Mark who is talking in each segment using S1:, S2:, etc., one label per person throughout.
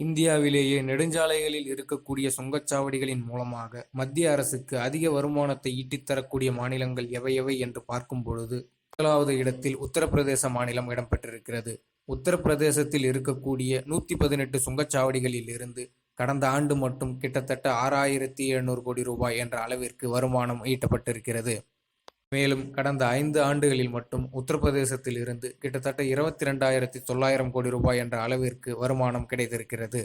S1: இந்தியாவிலேயே நெடுஞ்சாலைகளில் இருக்கக்கூடிய சுங்கச்சாவடிகளின் மூலமாக மத்திய அரசுக்கு அதிக வருமானத்தை ஈட்டித் தரக்கூடிய மாநிலங்கள் எவை எவை என்று பார்க்கும் பொழுது முதலாவது இடத்தில் உத்தரப்பிரதேச மாநிலம் இடம்பெற்றிருக்கிறது. உத்தரப்பிரதேசத்தில் இருக்கக்கூடிய நூற்றி பதினெட்டு சுங்கச்சாவடிகளில் இருந்து கடந்த ஆண்டு மட்டும் கிட்டத்தட்ட ஆறாயிரத்தி எழுநூறு கோடி ரூபாய் என்ற அளவிற்கு வருமானம் ஈட்டப்பட்டிருக்கிறது. மேலும் கடந்த ஐந்து ஆண்டுகளில் மட்டும் உத்தரப்பிரதேசத்தில் இருந்து கிட்டத்தட்ட இருபத்தி ரெண்டாயிரத்தி தொள்ளாயிரம் கோடி ரூபாய் என்ற அளவிற்கு வருமானம் கிடைத்திருக்கிறது.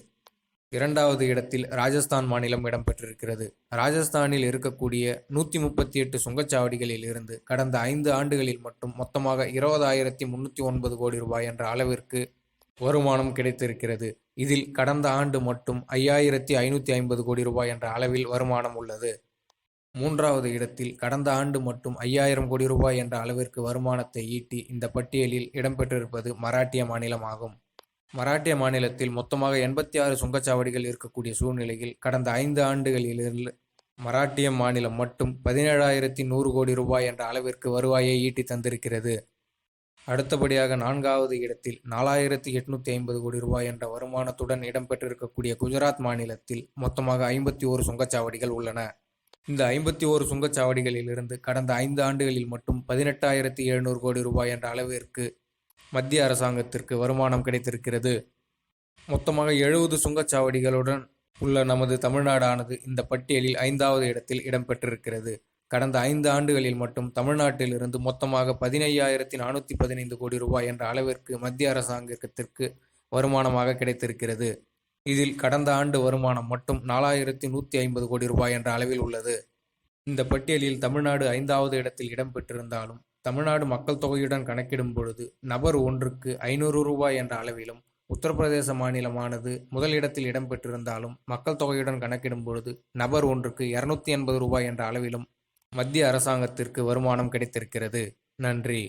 S1: இரண்டாவது இடத்தில் ராஜஸ்தான் மாநிலம் இடம்பெற்றிருக்கிறது. ராஜஸ்தானில் இருக்கக்கூடிய நூற்றி முப்பத்தி எட்டு சுங்கச்சாவடிகளில் இருந்து கடந்த ஐந்து ஆண்டுகளில் மட்டும் மொத்தமாக இருபதாயிரத்தி முன்னூற்றி ஒன்பது கோடி ரூபாய் என்ற அளவிற்கு வருமானம் கிடைத்திருக்கிறது. இதில் கடந்த ஆண்டு மட்டும் ஐயாயிரத்தி ஐநூற்றி ஐம்பது கோடி ரூபாய் என்ற அளவில் வருமானம் உள்ளது. மூன்றாவது இடத்தில் கடந்த ஆண்டு மட்டும் ஐயாயிரம் கோடி ரூபாய் என்ற அளவிற்கு வருமானத்தை ஈட்டி இந்த பட்டியலில் இடம்பெற்றிருப்பது மராட்டிய மாநிலமாகும். மராட்டிய மாநிலத்தில் மொத்தமாக எண்பத்தி ஆறு சுங்கச்சாவடிகள் இருக்கக்கூடிய சூழ்நிலையில் கடந்த ஐந்து ஆண்டுகளிலிருந்து மராட்டிய மாநிலம் மட்டும் பதினேழாயிரத்தி நூறு கோடி ரூபாய் என்ற அளவிற்கு வருவாயை ஈட்டி தந்திருக்கிறது. அடுத்தபடியாக நான்காவது இடத்தில் நாலாயிரத்தி எட்நூத்தி ஐம்பது கோடி ரூபாய் என்ற வருமானத்துடன் இடம்பெற்றிருக்கக்கூடிய குஜராத் மாநிலத்தில் மொத்தமாக ஐம்பத்தி ஓரு சுங்கச்சாவடிகள் உள்ளன. இந்த ஐம்பத்தி ஓரு சுங்கச்சாவடிகளிலிருந்து கடந்த ஐந்து ஆண்டுகளில் மட்டும் பதினெட்டாயிரத்தி எழுநூறு கோடி ரூபாய் என்ற அளவிற்கு மத்திய அரசாங்கத்திற்கு வருமானம் கிடைத்திருக்கிறது. மொத்தமாக எழுபது சுங்கச்சாவடிகளுடன் உள்ள நமது தமிழ்நாடானது இந்த பட்டியலில் ஐந்தாவது இடத்தில் இடம்பெற்றிருக்கிறது. கடந்த ஐந்து ஆண்டுகளில் மட்டும் தமிழ்நாட்டிலிருந்து மொத்தமாக பதினையாயிரத்தி நானூற்றி பதினைந்து கோடி ரூபாய் என்ற அளவிற்கு மத்திய அரசாங்கத்திற்கு வருமானமாக கிடைத்திருக்கிறது. இதில் கடந்த ஆண்டு வருமானம் மட்டும் நாலாயிரத்தி நூற்றி ஐம்பது கோடி ரூபாய் என்ற அளவில் உள்ளது. இந்த பட்டியலில் தமிழ்நாடு ஐந்தாவது இடத்தில் இடம்பெற்றிருந்தாலும் தமிழ்நாடு மக்கள் தொகையுடன் கணக்கிடும் பொழுது நபர் ஒன்றுக்கு ஐநூறு ரூபாய் என்ற அளவிலும் உத்தரப்பிரதேச மாநிலமானது முதலிடத்தில் இடம்பெற்றிருந்தாலும் மக்கள் தொகையுடன் கணக்கிடும் பொழுது நபர் ஒன்றுக்கு இருநூத்தி எண்பது ரூபாய் என்ற அளவிலும் மத்திய அரசாங்கத்திற்கு வருமானம் கிடைத்திருக்கிறது. நன்றி.